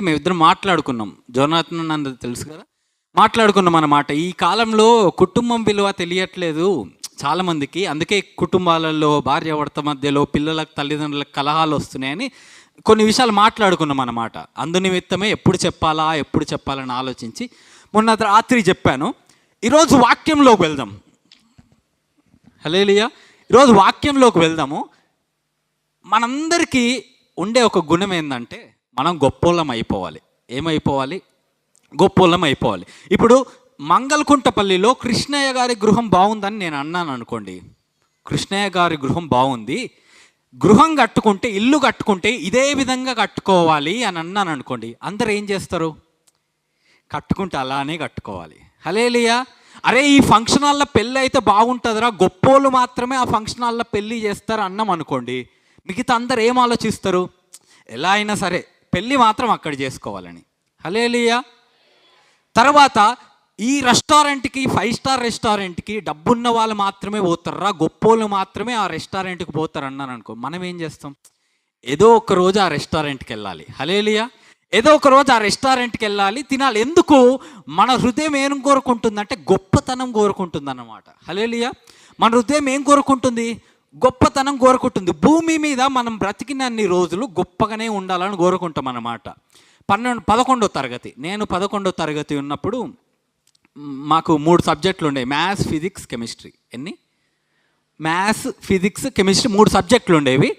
మేమిద్దరం మాట్లాడుకున్నాం. జోనాథన్ అన్నది తెలుసు కదా? మాట్లాడుకున్నాం అన్నమాట. ఈ కాలంలో కుటుంబం విలువ తెలియట్లేదు చాలామందికి. అందుకే కుటుంబాలలో భార్య భర్త మధ్యలో పిల్లలకు తల్లిదండ్రులకు కలహాలు వస్తున్నాయని కొన్ని విషయాలు మాట్లాడుకున్నాం అన్నమాట. అందు నిమిత్తమే ఎప్పుడు చెప్పాలా ఎప్పుడు చెప్పాలని ఆలోచించి మొన్న రాత్రి చెప్పాను. ఈరోజు వాక్యంలోకి వెళ్దాం. హలేలియా ఈరోజు వాక్యంలోకి వెళ్దాము. మనందరికీ ఉండే ఒక గుణం ఏంటంటే మనం గొప్పోళ్ళం అయిపోవాలి ఏమైపోవాలి? గొప్పోళ్ళం అయిపోవాలి ఇప్పుడు మంగళకుంటపల్లిలో కృష్ణయ్య గారి గృహం బాగుందని నేను అన్నాను అనుకోండి. కృష్ణయ్య గారి గృహం బాగుంది. గృహం కట్టుకుంటే ఇల్లు కట్టుకుంటే ఇదే విధంగా కట్టుకోవాలి అని అన్నాను అనుకోండి. అందరు ఏం చేస్తారు? కట్టుకుంటే అలానే కట్టుకోవాలి. హలేలియా! అరే ఈ ఫంక్షన్ హాల్లో పెళ్ళి అయితే బాగుంటుందిరా. గొప్పోళ్ళు మాత్రమే ఆ ఫంక్షన్ హాల్లో పెళ్ళి చేస్తారు అన్నాం అనుకోండి మిగతా అందరు ఏం ఆలోచిస్తారు? ఎలా అయినా సరే పెళ్ళి మాత్రం అక్కడ చేసుకోవాలని. హలేలియా తర్వాత ఈ రెస్టారెంట్కి ఫైవ్ స్టార్ రెస్టారెంట్కి డబ్బున్న వాళ్ళు మాత్రమే పోతారా? గొప్పోళ్ళు మాత్రమే ఆ రెస్టారెంట్కి పోతారు అన్నాను అనుకో మనం ఏం చేస్తాం? ఏదో ఒక రోజు ఆ రెస్టారెంట్కి వెళ్ళాలి. హలేలియా ఏదో ఒక రోజు ఆ రెస్టారెంట్కి వెళ్ళాలి తినాలి. ఎందుకు? మన హృదయం ఏం కోరుకుంటుందంటే గొప్పతనం కోరుకుంటుంది అన్నమాట హలేలియా మన హృదయం ఏం కోరుకుంటుంది? గొప్పతనం కోరుకుంటుంది. భూమి మీద మనం బ్రతికినన్ని రోజులు గొప్పగానే ఉండాలని కోరుకుంటాం అన్నమాట పన్నెండు పదకొండో తరగతి. నేను పదకొండో తరగతి ఉన్నప్పుడు మాకు మూడు సబ్జెక్టులు ఉండేవి మ్యాథ్స్ ఫిజిక్స్ కెమిస్ట్రీ. ఎన్ని? మ్యాథ్స్ ఫిజిక్స్ కెమిస్ట్రీ మూడు సబ్జెక్టులు ఉండేవి.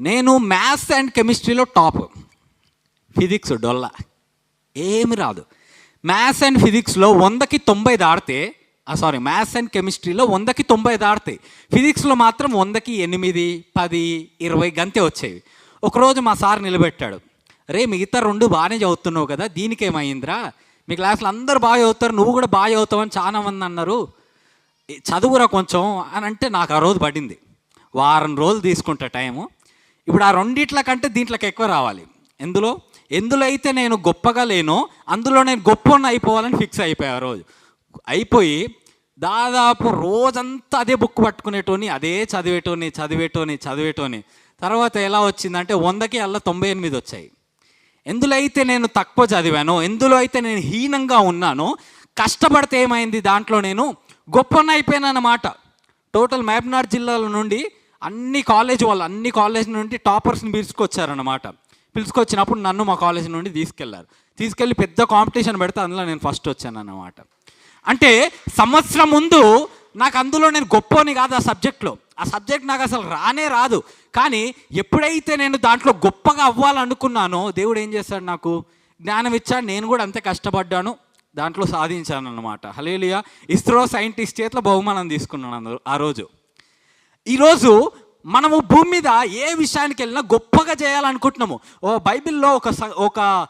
నేను మ్యాథ్స్ అండ్ కెమిస్ట్రీలో టాప్. ఫిజిక్స్ డొల్లా. ఏమి రాదు. మ్యాథ్స్ అండ్ ఫిజిక్స్లో వందకి తొంభై దాడితే సారీ మ్యాథ్స్ అండ్ కెమిస్ట్రీలో వందకి తొంభై దాడతాయి ఫిజిక్స్లో మాత్రం వందకి ఎనిమిది పది ఇరవై గంతే వచ్చేవి. ఒకరోజు మా సార్ నిలబెట్టాడు. రే మిగతా రెండు బాగానే చదువుతున్నావు కదా దీనికేమైందిరా? మీ క్లాస్లో అందరూ బాగా చదువుతారు నువ్వు కూడా బాగా చదువుతావని చాలా మంది అన్నారు. చదువురా కొంచెం అని అంటే నాకు ఆ రోజు పడింది. వారం రోజులు తీసుకుంటా టైము. ఇప్పుడు ఆ రెండిట్ల కంటే దీంట్లోకి ఎక్కువ రావాలి. ఎందులో? ఎందులో అయితే నేను గొప్పగా లేనో అందులో నేను గొప్ప అయిపోవాలని ఫిక్స్ అయిపోయా ఆ రోజు. అయిపోయి దాదాపు రోజంతా అదే బుక్ పట్టుకునేటోని అదే చదివేటోని చదివేటోని చదివేటోని. తర్వాత ఎలా వచ్చిందంటే వందకి అలా తొంభై ఎనిమిది వచ్చాయి. ఎందులో అయితే నేను తక్కువ చదివానో ఎందులో అయితే నేను హీనంగా ఉన్నానో కష్టపడితే ఏమైంది దాంట్లో నేను గొప్పన అయిపోయానన్నమాట. టోటల్ మహబూబ్నగర్ జిల్లాల నుండి అన్ని కాలేజ్ వాళ్ళు అన్ని కాలేజ్ నుండి టాపర్స్ని పిలుచుకొచ్చారన్నమాట. పిలుచుకొచ్చినప్పుడు నన్ను మా కాలేజ్ నుండి తీసుకెళ్ళారు. తీసుకెళ్ళి పెద్ద కాంపిటీషన్ పెడితే అందులో నేను ఫస్ట్ వచ్చాను అన్నమాట అంటే సంవత్సరం ముందు నాకు అందులో నేను గొప్పని కాదు ఆ సబ్జెక్ట్లో. ఆ సబ్జెక్ట్ నాకు అసలు రానే రాదు. కానీ ఎప్పుడైతే నేను దాంట్లో గొప్పగా అవ్వాలనుకున్నానో దేవుడు ఏం చేశాడు నాకు? జ్ఞానం ఇచ్చాడు నేను కూడా అంతే కష్టపడ్డాను దాంట్లో సాధించాను అనమాట హలేలియా ఇస్రో సైంటిస్ట్ చేతిలో బహుమానం తీసుకున్నాను అందు- ఆ రోజు. ఈరోజు మనము భూమి మీద ఏ విషయానికి వెళ్ళినా గొప్పగా చేయాలనుకుంటున్నాము. ఓ బైబిల్లో ఒక స- ఒక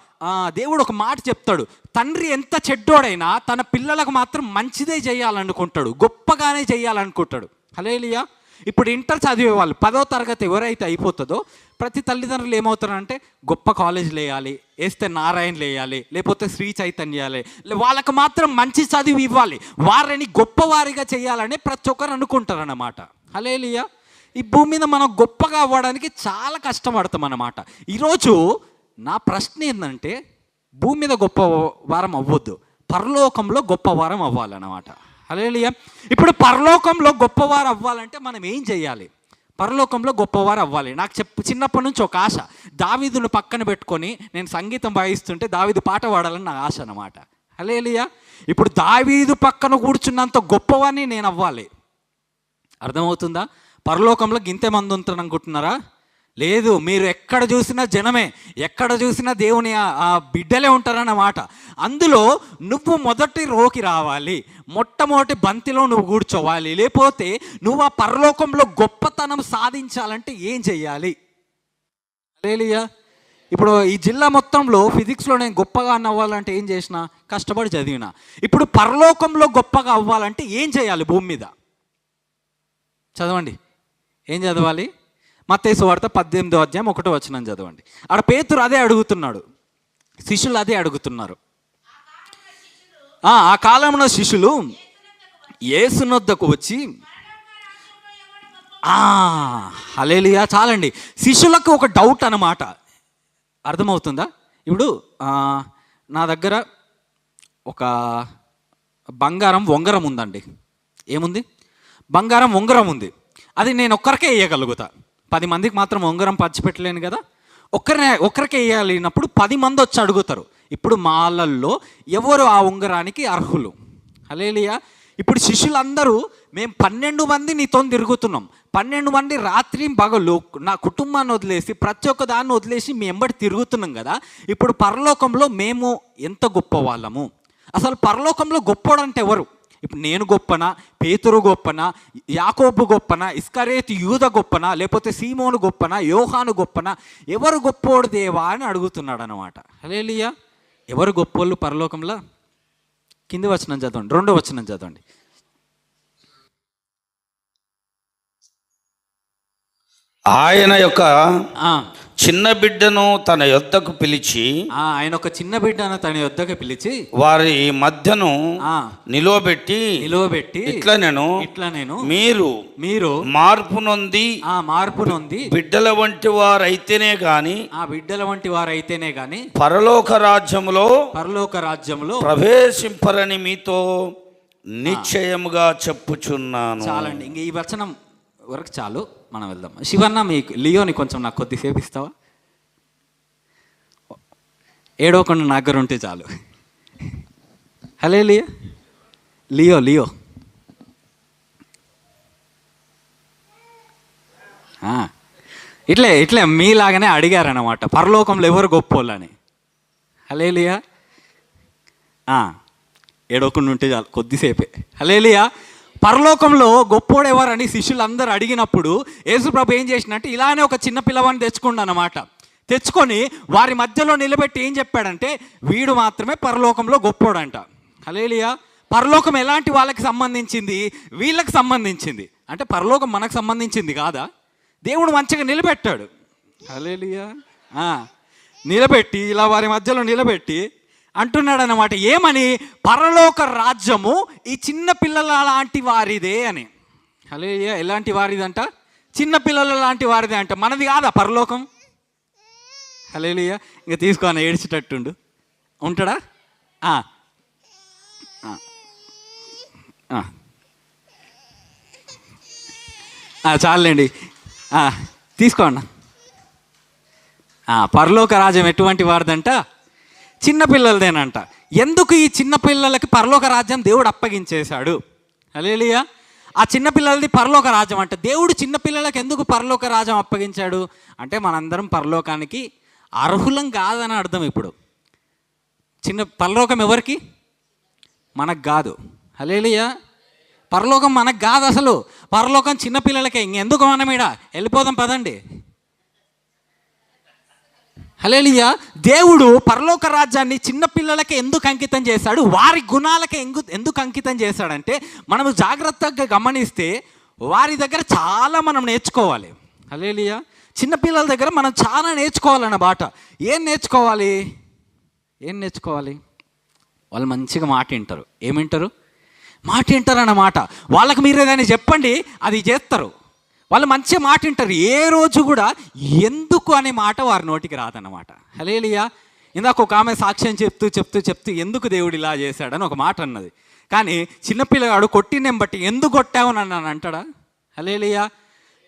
దేవుడు ఒక మాట చెప్తాడు. తండ్రి ఎంత చెడ్డోడైనా తన పిల్లలకు మాత్రం మంచిదే చేయాలనుకుంటాడు గొప్పగానే చేయాలనుకుంటాడు. హలేలియా ఇప్పుడు ఇంటర్ చదివే వాళ్ళు పదో తరగతి ఎవరైతే అయిపోతుందో ప్రతి తల్లిదండ్రులు ఏమవుతారంటే గొప్ప కాలేజీలు వేయాలి వేస్తే నారాయణలు వేయాలి లేకపోతే శ్రీ చైతన్యాలే లే- వాళ్ళకి మాత్రం మంచి చదువు ఇవ్వాలి వారిని గొప్పవారిగా చేయాలని ప్రతి ఒక్కరు అనుకుంటారన్నమాట. హలేలియా ఈ భూమి మీద మనం గొప్పగా అవ్వడానికి చాలా కష్టపడతాం అన్నమాట ఈరోజు నా ప్రశ్న ఏంటంటే భూమి మీద గొప్ప వారం అవ్వద్దు. పరలోకంలో గొప్ప వారం అవ్వాలన్నమాట. హలేలియా ఇప్పుడు పరలోకంలో గొప్పవారు అవ్వాలంటే మనం ఏం చేయాలి? పరలోకంలో గొప్పవారు అవ్వాలి. నాకు చెప్పు చిన్నప్పటి నుంచి ఒక ఆశ. దావీదును పక్కన పెట్టుకొని నేను సంగీతం వాయిస్తుంటే దావీదు పాట పాడాలని నా ఆశ అనమాట అలేలియా ఇప్పుడు దావీదు పక్కన కూర్చున్నంత గొప్పవాడిని నేను అవ్వాలి. అర్థమవుతుందా? పరలోకంలో గింతే మంది ఉంటారు అనుకుంటున్నారా? లేదు మీరు ఎక్కడ చూసినా జనమే ఎక్కడ చూసినా దేవుని ఆ- బిడ్డలే ఉంటారన్నమాట అందులో నువ్వు మొదటి రోకి రావాలి మొట్టమొదటి బంతిలో నువ్వు కూర్చోవాలి లేకపోతే నువ్వు ఆ పరలోకంలో గొప్పతనం సాధించాలంటే ఏం చెయ్యాలి? లేలియా ఇప్పుడు ఈ జిల్లా మొత్తంలో ఫిజిక్స్లో నేను గొప్పగా అవ్వాలంటే ఏం చేసిన? కష్టపడి చదివిన. ఇప్పుడు పరలోకంలో గొప్పగా అవ్వాలంటే ఏం చేయాలి భూమి మీద? చదవండి. ఏం చదవాలి? మత్తేసు వార్త పద్దెనిమిదో అధ్యాయం ఒకటో వచనం చదవండి. ఆడ పేతురు అదే అడుగుతున్నాడు. శిష్యులు అదే అడుగుతున్నారు. ఆ కాలంలో శిష్యులు ఏసునొద్దకు వచ్చి హలేలియా చాలండి. శిష్యులకు ఒక డౌట్ అన్నమాట. అర్థమవుతుందా? ఇప్పుడు నా దగ్గర ఒక బంగారం ఉంగరం ఉందండి. ఏముంది? బంగారం ఉంగరం ఉంది. అది నేను ఒక్కరికే వేయగలుగుతా పది మందికి మాత్రం ఉంగరం పంచిపెట్టలేను కదా? ఒక్కరినే ఒక్కరికే వేయాలినప్పుడు పది మంది వచ్చి అడుగుతారు. ఇప్పుడు మాలల్లో ఎవరు ఆ ఉంగరానికి అర్హులు? హలేలియా ఇప్పుడు శిష్యులందరూ మేము పన్నెండు మంది నీతో తిరుగుతున్నాం. పన్నెండు మంది రాత్రి పగలు నా కుటుంబాన్ని వదిలేసి ప్రతి ఒక్క దాన్ని వదిలేసి మీ ఎంబడి తిరుగుతున్నాం కదా? ఇప్పుడు పరలోకంలో మేము ఎంత గొప్ప వాళ్ళము అసలు పరలోకంలో గొప్పోడంటే ఎవరు? ఇప్పుడు నేను గొప్పనా పేతురు గొప్పనా యాకోబు గొప్పనా ఇస్కరేతి యూద గొప్పనా లేకపోతే సీమోను గొప్పనా యోహాను గొప్పనా ఎవరు గొప్పోడు దేవా అని అడుగుతున్నాడు అనమాట హలేలియా ఎవరు గొప్పోళ్ళు పరలోకంలో? కింది వచనం చదవండి రెండో వచనం చదవండి. ఆయన యొక్క ఆ, చిన్న బిడ్డను తన యొద్దకు పిలిచి ఆ, ఆయన ఒక చిన్న బిడ్డను తన యొద్దకు పిలిచి వారి మధ్యను ఆ, నిలువబెట్టి నిలువబెట్టి ఇట్లా నేను ఇట్లా నేను మీరు మీరు మార్పు నొంది ఆ మార్పు నొంది బిడ్డల వంటి వారైతేనే గాని ఆ బిడ్డల వంటి వారైతేనే గాని పరలోక రాజ్యములో పరలోక రాజ్యంలో ప్రవేశింపరని మీతో నిశ్చయముగా చెప్పుచున్నాను. చాలండి. ఇంక ఈ వచనం వరకు చాలు మనం వెళ్దాం. శివన్న మీకు లియోని కొంచెం నాకు కొద్దిసేపు ఇస్తావా? ఏడవకుండా నా దగ్గర ఉంటే చాలు. హలే లియో. Leo Leo. ఆ, ఇట్లే ఇట్లే మీలాగానే అడిగారనమాట పరలోకంలో ఎవరు గొప్పోళ్ళని? హలే లియా. ఏడవకుండా ఉంటే చాలు కొద్దిసేపే. హలేలియా పరలోకంలో గొప్పోడు ఎవరని శిష్యులందరూ అడిగినప్పుడు యేసుప్రభు ఏం చేసినట్టు ఇలానే ఒక చిన్న పిల్లవాడిని తెచ్చుకుండు అనమాట తెచ్చుకొని వారి మధ్యలో నిలబెట్టి ఏం చెప్పాడంటే వీడు మాత్రమే పరలోకంలో గొప్పోడంట. హలేలియా పరలోకం ఎలాంటి వాళ్ళకి సంబంధించింది? వీళ్ళకి సంబంధించింది. అంటే పరలోకం మనకు సంబంధించింది కాదా? దేవుడు మంచిగా నిలబెట్టాడు. హలేలియా నిలబెట్టి ఇలా వారి మధ్యలో నిలబెట్టి అంటున్నాడు అనమాట ఏమని? పరలోక రాజ్యము ఈ చిన్న పిల్లల లాంటి వారిదే అని. హలే ఎలాంటి వారిదంట? చిన్న పిల్లల లాంటి వారిదే అంట. మనది కాదా పరలోకం? హలేలియ ఇంకా తీసుకోని ఏడ్చేటట్టుండు. ఉంటాడా? చాలండి తీసుకోండి పరలోక రాజ్యం ఎటువంటి వారిదంట? చిన్నపిల్లలదేనంట ఎందుకు ఈ చిన్నపిల్లలకి పరలోక రాజ్యం దేవుడు అప్పగించేశాడు? అలేలియా ఆ చిన్నపిల్లలది పరలోక రాజ్యం అంట దేవుడు చిన్నపిల్లలకి ఎందుకు పరలోక రాజ్యం అప్పగించాడు? అంటే మనందరం పరలోకానికి అర్హులం కాదని అర్థం ఇప్పుడు. చిన్న పరలోకం ఎవరికి? మనకు కాదు. హలేలియా పరలోకం మనకు కాదు అసలు. పరలోకం చిన్నపిల్లలకే ఇంకెందుకు మనం ఇడ వెళ్ళిపోదాం పదండి. హలేలియా దేవుడు పరలోక రాజ్యాన్ని చిన్నపిల్లలకి ఎందుకు అంకితం చేశాడు? వారి గుణాలకి ఎందు ఎందుకు అంకితం చేశాడంటే మనము జాగ్రత్తగా గమనిస్తే వారి దగ్గర చాలా మనం నేర్చుకోవాలి. హలేలియా చిన్నపిల్లల దగ్గర మనం చాలా నేర్చుకోవాలన్నమాట ఏం నేర్చుకోవాలి? ఏం నేర్చుకోవాలి? వాళ్ళు మంచిగా మాట వింటారు. ఏమింటారు మాట వింటారు అన్నమాట వాళ్ళకి మీరు ఏదైనా చెప్పండి అది చేస్తారు. వాళ్ళు మంచిగా మాట వింటారు. ఏ రోజు కూడా ఎందుకు అనే మాట వారి నోటికి రాదన్నమాట. హలేలియా ఇందాక ఒక ఆమె సాక్ష్యం చెప్తూ చెప్తూ చెప్తూ ఎందుకు దేవుడు ఇలా చేశాడని ఒక మాట అన్నది. కానీ చిన్నపిల్లగాడు కొట్టినేం బట్టి ఎందుకు కొట్టావు అని నన్ను అంటాడా? హలేలియా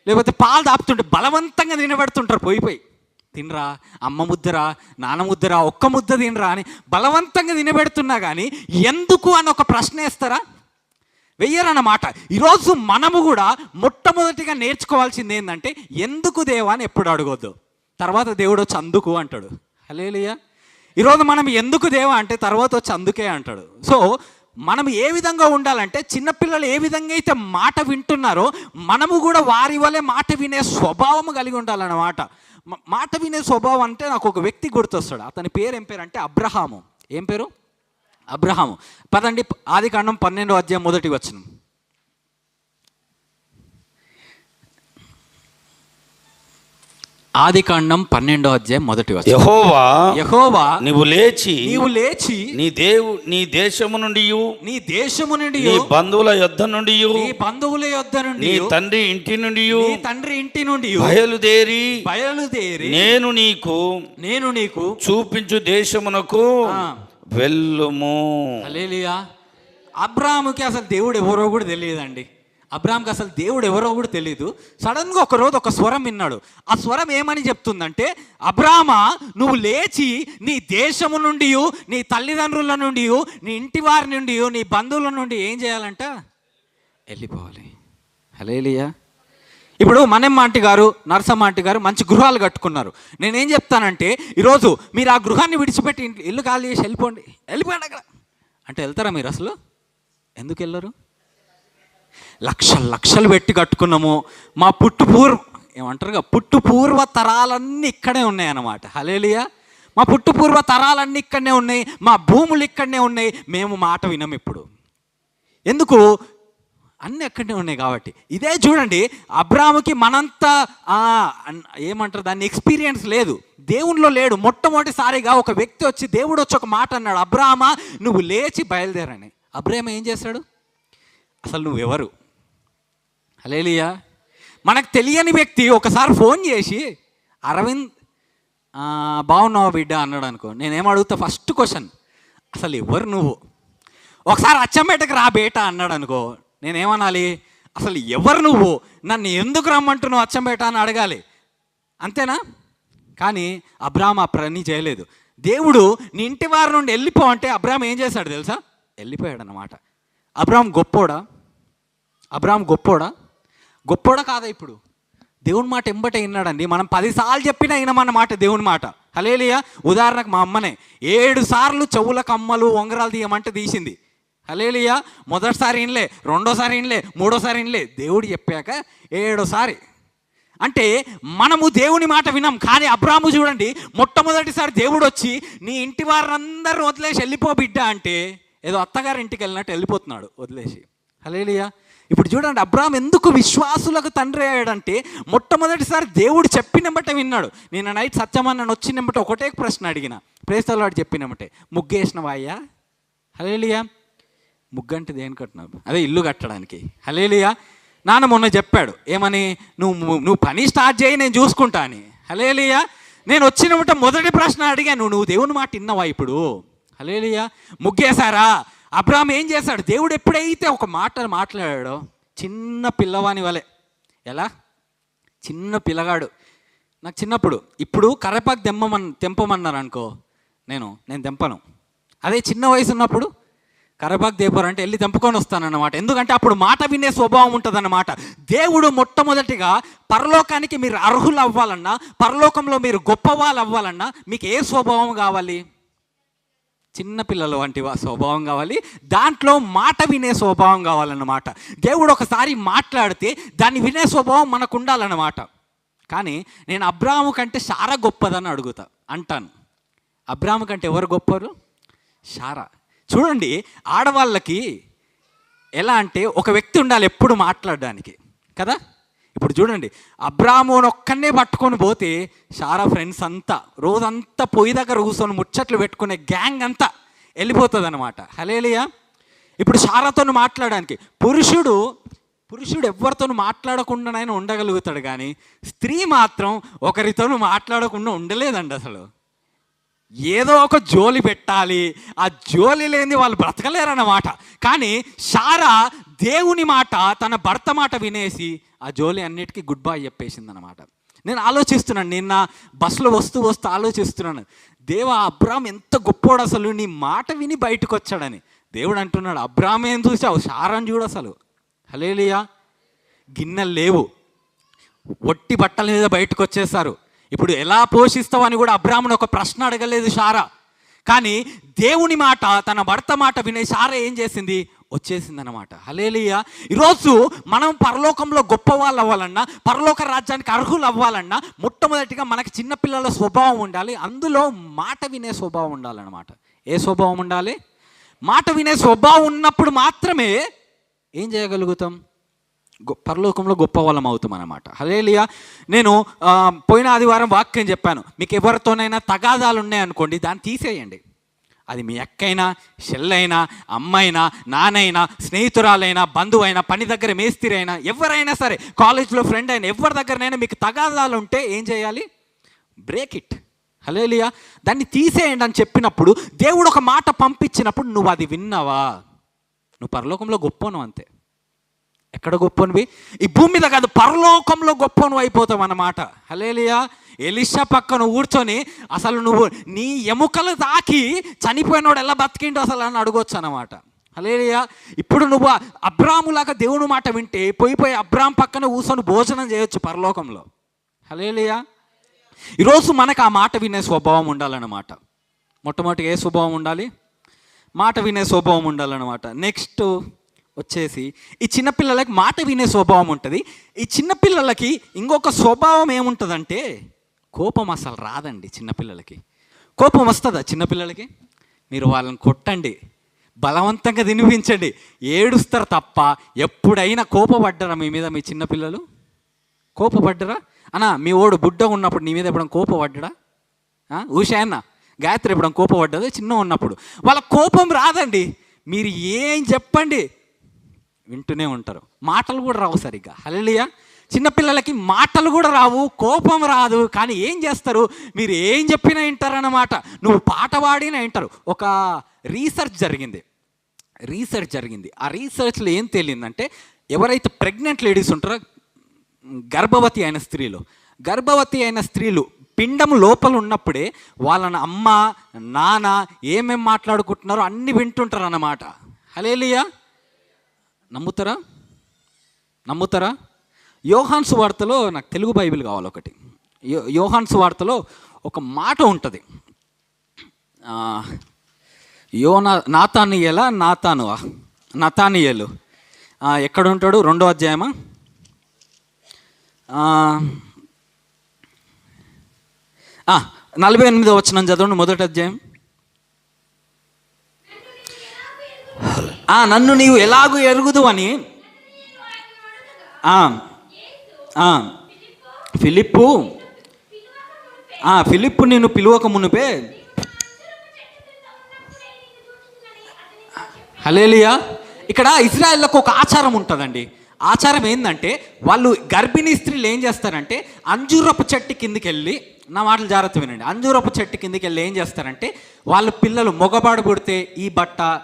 లేకపోతే పాలు దాపుతుంటే బలవంతంగా తినబెడుతుంటారు పోయి పోయి తినరా అమ్మ ముద్దరా నాన్న ముద్దరా ఒక్క ముద్ద తినరా అని బలవంతంగా తినబెడుతున్నా కానీ ఎందుకు అని ఒక ప్రశ్న వేస్తారా? వెయ్యరన్నమాట ఈరోజు మనము కూడా మొట్టమొదటిగా నేర్చుకోవాల్సింది ఏంటంటే ఎందుకు దేవా అని ఎప్పుడు అడగొద్దు. తర్వాత దేవుడు వచ్చి అందుకు అంటాడు. హలేలియా ఈరోజు మనం ఎందుకు దేవా అంటే తర్వాత వచ్చి అందుకే అంటాడు. సో మనం ఏ విధంగా ఉండాలంటే చిన్నపిల్లలు ఏ విధంగా అయితే మాట వింటున్నారో మనము కూడా వారి వల్లే మాట వినే స్వభావం కలిగి ఉండాలన్నమాట. మాట వినే స్వభావం అంటే నాకు ఒక వ్యక్తి గుర్తొస్తాడు. అతని పేరు ఏం పేరు అంటే అబ్రహాము. ఏం పేరు? అబ్రహాము. పదండి ఆది కాండం పన్నెండో అధ్యాయం మొదటి వచ్చిన ఆది కాండం పన్నెండో అధ్యాయం మొదటి వచనం. యహోవా యహోవా నీవు లేచి నీవు లేచి నీ దేవు నీ దేశము నుండి నీ దేశము నుండి నీ బంధువుల యొద్ద నుండి నీ బంధువుల యొద్ద నుండి నీ తండ్రి ఇంటి నుండి నీ తండ్రి ఇంటి నుండి బయలుదేరి బయలుదేరి నేను నీకు నేను నీకు చూపించు దేశమునకు. వెళ్ళుము. అలేలియా అబ్రాహాముకి అసలు దేవుడు ఎవరో కూడా తెలియదండి. అబ్రాహాంకి అసలు దేవుడు ఎవరో కూడా తెలియదు సడన్గా ఒక రోజు ఒక స్వరం విన్నాడు. ఆ స్వరం ఏమని చెప్తుందంటే అబ్రామా నువ్వు లేచి నీ దేశము నుండి నీ తల్లిదండ్రుల నుండి నీ ఇంటి వారి నుండి నీ బంధువుల నుండి ఏం చేయాలంట? వెళ్ళిపోవాలి. హలేలియా ఇప్పుడు మనెమ్మాంటి గారు నరసమ్మాంటి గారు మంచి గృహాలు కట్టుకున్నారు. నేనేం చెప్తానంటే ఈరోజు మీరు ఆ గృహాన్ని విడిచిపెట్టి ఇంటి- ఇల్లు ఖాళీ చేసి వెళ్ళిపోండి. వెళ్ళిపోండి అక్కడ. అంటే వెళ్తారా మీరు అసలు? ఎందుకు వెళ్ళరు? లక్షలు లక్షలు పెట్టి కట్టుకున్నాము. మా పుట్టు పూర్వ ఏమంటారుగా? పుట్టు పూర్వ తరాలన్నీ ఇక్కడే ఉన్నాయి అన్నమాట హలేలియా మా పుట్టు పూర్వ తరాలన్నీ ఇక్కడనే ఉన్నాయి. మా భూములు ఇక్కడనే ఉన్నాయి. మేము మాట వినం ఇప్పుడు. ఎందుకు? అన్నీ అక్కడనే ఉన్నాయి కాబట్టి. ఇదే చూడండి అబ్రాముకి మనంత అన్- ఏమంటారు దాన్ని ఎక్స్పీరియన్స్ లేదు. దేవునిలో లేడు. మొట్టమొదటిసారిగా ఒక వ్యక్తి వచ్చి దేవుడు వచ్చి ఒక మాట అన్నాడు అబ్రాహ్మ నువ్వు లేచి బయలుదేరని. అబ్రాహ్మ ఏం చేశాడు అసలు నువ్వెవరు అలేలియా మనకు తెలియని వ్యక్తి ఒకసారి ఫోన్ చేసి అరవింద్ బాగున్నావా బిడ్డ? అన్నాడు అనుకో. నేనేం అడుగుతా? ఫస్ట్ క్వశ్చన్ అసలు ఎవరు నువ్వు? ఒకసారి అచ్చంపేటకు రా బేట అన్నాడు అనుకో. నేనేమనాలి? అసలు ఎవరు నువ్వు? నన్ను ఎందుకు రమ్మంటున్నావు అచ్చంపేట అని అడగాలి. అంతేనా? కానీ అబ్రామ్ ఆ పని చేయలేదు. దేవుడు నీ ఇంటి వారి నుండి వెళ్ళిపో అంటే అబ్రామ్ ఏం చేశాడు తెలుసా? వెళ్ళిపోయాడు అన్నమాట అబ్రాహం గొప్పోడా? అబ్రాహం గొప్పోడా? గొప్పోడా కాదా ఇప్పుడు? దేవుని మాట ఎంబటే విన్నాడండి. మనం పదిసార్లు చెప్పినా వినమన్న మాట దేవుని మాట. హలేలియా ఉదాహరణకు మా అమ్మనే. ఏడు సార్లు చెవుల కమ్మలు ఉంగరాలు తీయమంటే తీసింది. హలేలియా మొదటిసారి ఇన్లే రెండోసారి ఇన్లే మూడోసారి ఇన్లే దేవుడు చెప్పాక ఏడోసారి. అంటే మనము దేవుని మాట వినాం కానీ అబ్రాము చూడండి మొట్టమొదటిసారి దేవుడు వచ్చి నీ ఇంటి వారందరూ వదిలేసి వెళ్ళిపో బిడ్డ అంటే ఏదో అత్తగారి ఇంటికి వెళ్ళినట్టు వెళ్ళిపోతున్నాడు వదిలేసి. హలేలియా ఇప్పుడు చూడండి అబ్రామ్ ఎందుకు విశ్వాసులకు తండ్రి అయ్యాడంటే మొట్టమొదటిసారి దేవుడు చెప్పినమ్మటే విన్నాడు. నేను నైట్ సత్యమన్నను వచ్చినమ్మటే ఒకటే ప్రశ్న అడిగిన. ప్రేస్తలాడు చెప్పినమ్మటే ముగ్గేసినవా అయ్యా? హలేలియా ముగ్గంటి దేని కట్టినావు? అదే ఇల్లు కట్టడానికి. హలేలియా నాన్న మొన్న చెప్పాడు ఏమని? నువ్వు నువ్వు పని స్టార్ట్ చేయి నేను చూసుకుంటా అని. హలేలియా నేను వచ్చినప్పుడు మొదటి ప్రశ్న అడిగాను నువ్వు దేవుని మాట విన్నావా ఇప్పుడు? హలేలియా ముగ్గేశారా? అబ్రామ్ ఏం చేశాడు? దేవుడు ఎప్పుడైతే ఒక మాట మాట్లాడాడో చిన్న పిల్లవాని వలె. ఎలా? చిన్న పిల్లగాడు. నాకు చిన్నప్పుడు ఇప్పుడు కరేపాకు తెమ్మమన్ తెంపమన్నారు అనుకో నేను నేను తెంపను. అదే చిన్న వయసు ఉన్నప్పుడు కరేపాకు అంటే వెళ్ళి తెంపుకొని వస్తానన్నమాట. ఎందుకంటే అప్పుడు మాట వినే స్వభావం ఉంటుందన్నమాట. దేవుడు మొట్టమొదటిగా పరలోకానికి మీరు అర్హులు అవ్వాలన్నా పరలోకంలో మీరు గొప్ప వాళ్ళు అవ్వాలన్నా మీకు ఏ స్వభావం కావాలి? చిన్నపిల్లల వంటి స్వభావం కావాలి. దాంట్లో మాట వినే స్వభావం కావాలన్నమాట. దేవుడు ఒకసారి మాట్లాడితే దాన్ని వినే స్వభావం మనకు ఉండాలన్నమాట. కానీ నేను అబ్రాహము కంటే సారా గొప్పదని అడుగుతా. అంటాను. అబ్రాహము కంటే ఎవరు గొప్పరు? సారా చూడండి ఆడవాళ్ళకి ఎలా అంటే ఒక వ్యక్తి ఉండాలి ఎప్పుడు మాట్లాడడానికి కదా? ఇప్పుడు చూడండి అబ్రాహ్మోని ఒక్కనే పట్టుకొని పోతే సారా ఫ్రెండ్స్ అంతా రోజంతా పొయ్యి దగ్గర కూర్చొని ముచ్చట్లు పెట్టుకునే గ్యాంగ్ అంతా వెళ్ళిపోతుంది అనమాట హలేలియా ఇప్పుడు సారాతో మాట్లాడడానికి పురుషుడు పురుషుడు ఎవరితో మాట్లాడకుండానైనా ఉండగలుగుతాడు కానీ స్త్రీ మాత్రం ఒకరితోనూ మాట్లాడకుండా ఉండలేదండి అసలు. ఏదో ఒక జోలి పెట్టాలి. ఆ జోలి లేని వాళ్ళు బ్రతకలేరన్నమాట. కానీ సారా దేవుని మాట తన భర్త మాట వినేసి ఆ జోలి అన్నిటికీ గుడ్ బై చెప్పేసింది అనమాట నేను ఆలోచిస్తున్నాను నిన్న బస్సులో వస్తూ వస్తూ ఆలోచిస్తున్నాను. దేవ అబ్రామ్ ఎంత గొప్పోడు అసలు నీ మాట విని బయటకు వచ్చాడని దేవుడు అంటున్నాడు అబ్రామ్ ఏం చూసావు? సారాన్ని చూడు అసలు. హలేలియా గిన్నెలు లేవు. ఒట్టి బట్టల మీద బయటకు వచ్చేసారు ఇప్పుడు ఎలా పోషిస్తావు అని కూడా అబ్రాహ్మణ్ ఒక ప్రశ్న అడగలేదు సారా కానీ దేవుని మాట తన భర్త మాట వినే సారా ఏం చేసింది? వచ్చేసింది అనమాట హలేలియ ఈరోజు మనం పరలోకంలో గొప్ప వాళ్ళు అవ్వాలన్నా పరలోక రాజ్యానికి అర్హులు అవ్వాలన్నా మొట్టమొదటిగా మనకి చిన్నపిల్లల స్వభావం ఉండాలి. అందులో మాట వినే స్వభావం ఉండాలన్నమాట. ఏ స్వభావం ఉండాలి? మాట వినే స్వభావం ఉన్నప్పుడు మాత్రమే ఏం చేయగలుగుతాం? పరలోకంలో గొప్ప వాళ్ళం అవుతాం అనమాట హలేలియా నేను పోయిన ఆదివారం వాక్యం చెప్పాను. మీకు ఎవరితోనైనా తగాదాలు ఉన్నాయనుకోండి దాన్ని తీసేయండి. అది మీ అక్కైనా షెల్లైనా అమ్మైనా నానైనా స్నేహితురాలైనా బంధువైనా పని దగ్గర మేస్తిరైనా ఎవరైనా సరే కాలేజ్లో ఫ్రెండ్ అయినా ఎవరి దగ్గరనైనా మీకు తగాదాలు ఉంటే ఏం చేయాలి? Break it. హలేలియా దాన్ని తీసేయండి అని చెప్పినప్పుడు దేవుడు ఒక మాట పంపించినప్పుడు నువ్వు అది విన్నావా? నువ్వు పరలోకంలో గొప్పను అంతే. ఎక్కడ గొప్పనివి? ఈ భూమి మీద కాదు పరలోకంలో గొప్పను అయిపోతాం అన్నమాట. హలేలియా ఎలిషా పక్కన కూర్చొని అసలు నువ్వు నీ ఎముకలు తాకి చనిపోయినోడు ఎలా బతికిండో అసలు అని అడగొచ్చు అనమాట హలేలియా ఇప్పుడు నువ్వు అబ్రాములాగా దేవుని మాట వింటే పోయి పోయి అబ్రామ్ పక్కన కూర్చొని భోజనం చేయొచ్చు పరలోకంలో. హలేలియా ఈరోజు మనకు ఆ మాట వినే స్వభావం ఉండాలన్నమాట. మొట్టమొదటి ఏ స్వభావం ఉండాలి? మాట వినే స్వభావం ఉండాలన్నమాట. నెక్స్ట్ వచ్చేసి ఈ చిన్నపిల్లలకి మాట వినే స్వభావం ఉంటుంది. ఈ చిన్నపిల్లలకి ఇంకొక స్వభావం ఏముంటుందంటే కోపం అసలు రాదండి చిన్నపిల్లలకి కోపం వస్తుందా చిన్నపిల్లలకి మీరు వాళ్ళని కొట్టండి. బలవంతంగా తినిపించండి. ఏడుస్తారు తప్ప ఎప్పుడైనా కోపపడ్డరా మీ మీద మీ చిన్నపిల్లలు కోపపడ్డరా? అన్నా మీ ఓడు బుడ్డ ఉన్నప్పుడు నీ మీద ఎప్పుడైనా కోపపడ్డా ఊషాయన్న గాయత్రి ఎప్పుడైనా కోపపడ్డది? చిన్న ఉన్నప్పుడు. వాళ్ళ కోపం రాదండి. మీరు ఏం చెప్పండి? వింటూనే ఉంటారు. మాటలు కూడా రావు సరిగ్గా. హలియా చిన్నపిల్లలకి మాటలు కూడా రావు కోపం రాదు. కానీ ఏం చేస్తారు? మీరు ఏం చెప్పినా వింటారన్నమాట. నువ్వు పాట పాడినా వింటారు. ఒక రీసెర్చ్ జరిగింది. రీసెర్చ్ జరిగింది. ఆ రీసెర్చ్లో ఏం తేలిందంటే ఎవరైతే ప్రెగ్నెంట్ లేడీస్ ఉంటారో గర్భవతి అయిన స్త్రీలు గర్భవతి అయిన స్త్రీలు పిండం లోపల ఉన్నప్పుడే వాళ్ళని అమ్మ నాన్న ఏమేం మాట్లాడుకుంటున్నారో అన్ని వింటుంటారు అన్నమాట హలేలియా నమ్ముతారా? నమ్ముతారా? యోహాన్స్ వార్తలో నాకు తెలుగు బైబిల్ కావాలి ఒకటి యో యోహాన్స్ వార్తలో ఒక మాట ఉంటుంది. యోనా నాతానియలా నాతాను నతానియలు. ఎక్కడ ఉంటాడు రెండో అధ్యాయమా? నలభై ఎనిమిదో వచ్చిన చదవండి మొదటి అధ్యాయం. నన్ను నీవు ఎలాగూ ఎరుగుదు అని. ఫిలిప్పు. ఆ, ఫిలిప్పు నేను పిలువక మునుపే. హలేలియా ఇక్కడ ఇజ్రాయెల్లకు ఒక ఆచారం ఉంటుందండి. ఆచారం ఏంటంటే వాళ్ళు గర్భిణీ స్త్రీలు ఏం చేస్తారంటే అంజూరపు చెట్టు కిందికి వెళ్ళి నా మాటలు జాగ్రత్త వినండి. అంజూరపు చెట్టు కిందికి వెళ్ళి ఏం చేస్తారంటే వాళ్ళ పిల్లలు మొగబాడు పుడితే ఈ బట్ట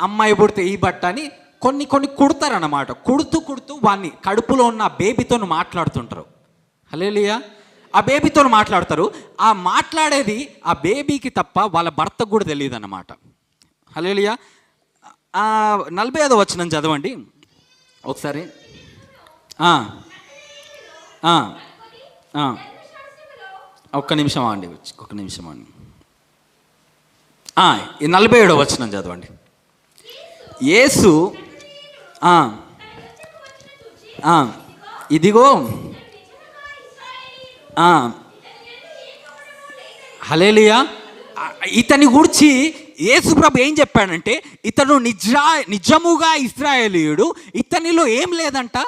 అమ్మాయి పుడితే ఈ బట్ట అని కొన్ని కొన్ని కుడతారన్నమాట. కుడుతూ కుడుతూ వాడిని కడుపులో ఉన్న బేబీతో మాట్లాడుతుంటారు. హలేలియా ఆ బేబీతో మాట్లాడతారు. ఆ మాట్లాడేది ఆ బేబీకి తప్ప వాళ్ళ భర్తకు కూడా తెలియదు అన్నమాట హలేలియా నలభై ఐదో వచ్చిన చదవండి. ఒకసారి. ఒక్క నిమిషం అండి ఒక్క నిమిషం అండి ఈ నలభై ఏడో వచ్చిన చదవండి. యేసు ఇదిగో హలేలియా ఇతని గురించి యేసుప్రభు ఏం చెప్పాడంటే ఇతను నిజా నిజముగా ఇస్రాయేలీయుడు ఇతనిలో ఏం లేదంట?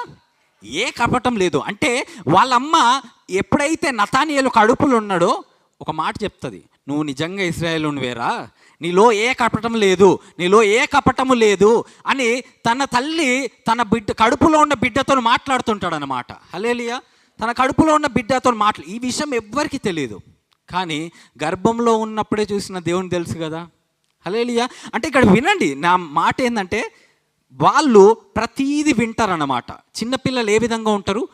ఏ కపటం లేదు. అంటే వాళ్ళమ్మ ఎప్పుడైతే నతానియలు కడుపులు ఉన్నాడో ఒక మాట చెప్తుంది. నువ్వు నిజంగా ఇస్రాయేల్ వేరా నీలో ఏ కపటం లేదు నీలో ఏ కపటము లేదు అని తన తల్లి తన బిడ్డ కడుపులో ఉన్న బిడ్డతో మాట్లాడుతుంటాడు అనమాట హలేలియా తన కడుపులో ఉన్న బిడ్డతో మాట్లా ఈ విషయం ఎవ్వరికి తెలియదు కానీ గర్భంలో ఉన్నప్పుడే చూసిన దేవుని తెలుసు కదా. హలేలియా అంటే ఇక్కడ వినండి నా మాట ఏంటంటే వాళ్ళు ప్రతీది వింటారన్నమాట. చిన్నపిల్లలు ఏ విధంగా ఉంటారు?